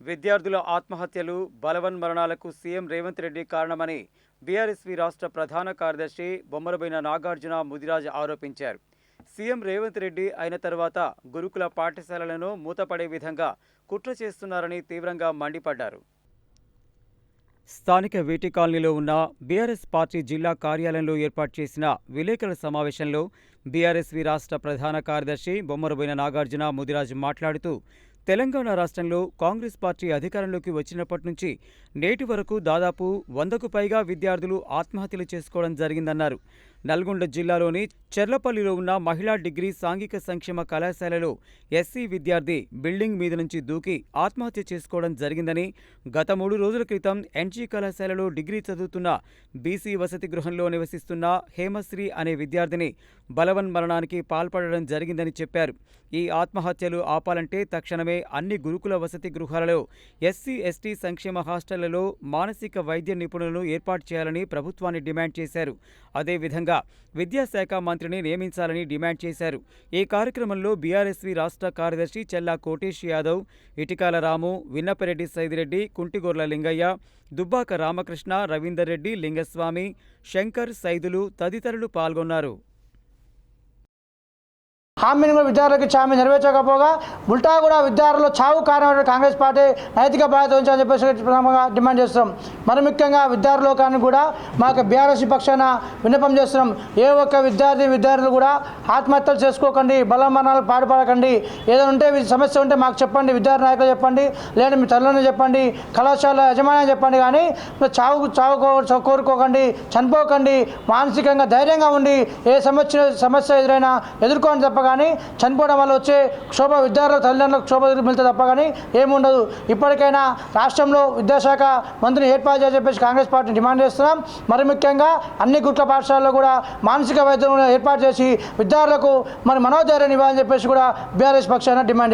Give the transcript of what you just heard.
విద్యార్థుల ఆత్మహత్యలు బలవన్మరణాలకు సీఎం రేవంత్ రెడ్డి కారణమని బీఆర్ఎస్వి రాష్ట్ర ప్రధాన కార్యదర్శి బొమ్మరబోయిన నాగార్జున ముదిరాజ్ ఆరోపించారు. సీఎం రేవంత్ రెడ్డి అయిన తర్వాత గురుకుల పాఠశాలలను మూతపడే విధంగా కుట్ర చేస్తున్నారని తీవ్రంగా మండిపడ్డారు. స్థానిక వీటి కాలనీలో ఉన్న బీఆర్ఎస్ పార్టీ జిల్లా కార్యాలయంలో ఏర్పాటు చేసిన విలేకరుల సమావేశంలో బీఆర్ఎస్వి రాష్ట్ర ప్రధాన కార్యదర్శి బొమ్మరబోయిన నాగార్జున ముదిరాజ్ మాట్లాడుతూ తెలంగాణ రాష్ట్రంలో కాంగ్రెస్ పార్టీ అధికారంలోకి వచ్చినప్పటి నుంచి నేటి వరకు దాదాపు వందకు పైగా విద్యార్థులు ఆత్మహత్యలు చేసుకోవడం జరిగిందన్నారు. నల్గొండ జిల్లాలోని చెర్లపల్లిలో ఉన్న మహిళా డిగ్రీ సాంఘిక సంక్షేమ కళాశాలలో ఎస్సీ విద్యార్థి బిల్డింగ్ మీద నుంచి దూకి ఆత్మహత్య చేసుకోవడం జరిగిందని గత మూడు రోజుల క్రితం ఎన్జీ కళాశాలలో డిగ్రీ చదువుతున్న బీసీ వసతి గృహంలో నివసిస్తున్న హేమశ్రీ అనే విద్యార్థిని బలవన్ మరణానికి పాల్పడడం జరిగిందని చెప్పారు. ఈ ఆత్మహత్యలు ఆపాలంటే తక్షణమే అన్ని గురుకుల వసతి గృహాలలో ఎస్సీ ఎస్టీ సంక్షేమ హాస్టళ్ళలో మానసిక వైద్య నిపుణులను ఏర్పాటు చేయాలని ప్రభుత్వాన్ని డిమాండ్ చేశారు. అదేవిధంగా విద్యాశాఖ మంత్రిని నియమించాలని డిమాండ్ చేశారు. ఈ కార్యక్రమంలో బీఆర్ఎస్వి రాష్ట్ర కార్యదర్శి చెల్లా కోటేష్ యాదవ్ ఇటికాల రాము విన్నపరెడ్డి సైదిరెడ్డి కుంటిగొర్ల లింగయ్య దుబ్బాక రామకృష్ణ రవీందర్ రెడ్డి లింగస్వామి శంకర్ సైదులు తదితరులు పాల్గొన్నారు. హామీని కూడా విద్యార్థులకు హామీ నెరవేర్చకపోగా ఉల్టా కూడా విద్యార్థులు చావు కారణమైన కాంగ్రెస్ పార్టీ నైతిక బాధ్యత ఉంచాలని చెప్పేసి డిమాండ్ చేస్తున్నాం. మరి ముఖ్యంగా విద్యార్థి లోకాన్ని కూడా మాకు బీఆర్ఎస్ పక్షాన విన్నపం చేస్తున్నాం. ఏ ఒక్క విద్యార్థి విద్యార్థులు కూడా ఆత్మహత్యలు చేసుకోకండి బలమరణాలు పాడుపడకండి ఏదైనా ఉంటే మీ సమస్య ఉంటే మాకు చెప్పండి విద్యార్థి నాయకులు చెప్పండి లేదా మీ తల్లిని చెప్పండి కళాశాల యజమాని చెప్పండి కానీ చావు చావు కోరుకోకండి చనిపోకండి మానసికంగా ధైర్యంగా ఉండి ఏ సమస్య సమస్య ఎదురైనా ఎదుర్కోండి తప్ప కానీ చనిపోవడం వల్ల వచ్చే క్షోభ విద్యార్థుల తల్లిదండ్రులకు క్షోభ మిగులుతుంది తప్ప కానీ ఏముండదు. ఇప్పటికైనా రాష్ట్రంలో విద్యాశాఖ మంత్రిని ఏర్పాటు చేయాలని చెప్పేసి కాంగ్రెస్ పార్టీ డిమాండ్ చేస్తున్నాం. మరి ముఖ్యంగా అన్ని గుట్ల పాఠశాలలో కూడా మానసిక వైద్యం ఏర్పాటు చేసి విద్యార్థులకు మరి మనోధైర్యాన్ని ఇవ్వాలని చెప్పేసి కూడా బీఆర్ఎస్ పక్షాన డిమాండ్